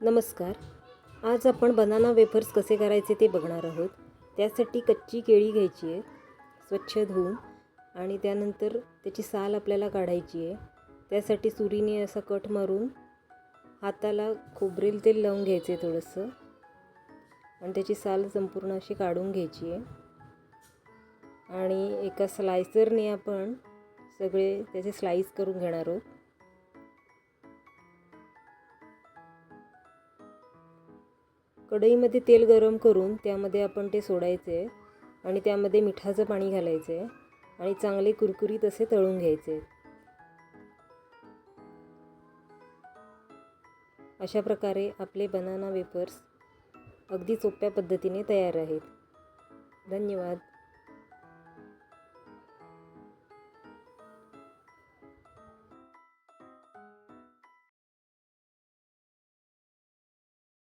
नमस्कार. आज आपण बनाना वेफर्स कसे करायचे ते बघणार आहोत. त्यासाठी कच्ची केळी घ्यायची आहे स्वच्छ धुवून आणि त्यानंतर त्याची साल आपल्याला काढायची आहे. त्यासाठी सुरीने असा कट मारून हाताला खोबरेल तेल लावून घ्यायचे थोडंसं. आणि त्याची साल संपूर्ण अशी काढून घ्यायची आहे. आणि एका स्लायसरने आपण सगळे त्याचे स्लाईस करून घेणार आहोत. कढईमध्ये तेल गरम करून त्यामध्ये आपण ते सोडायचे आहे आणि त्यामध्ये मिठाचं पाणी घालायचं आहे आणि चांगले कुरकुरीत असे तळून घ्यायचे. अशा प्रकारे आपले बनाना वेफर्स अगदी सोप्या पद्धतीने तयार आहेत. धन्यवाद.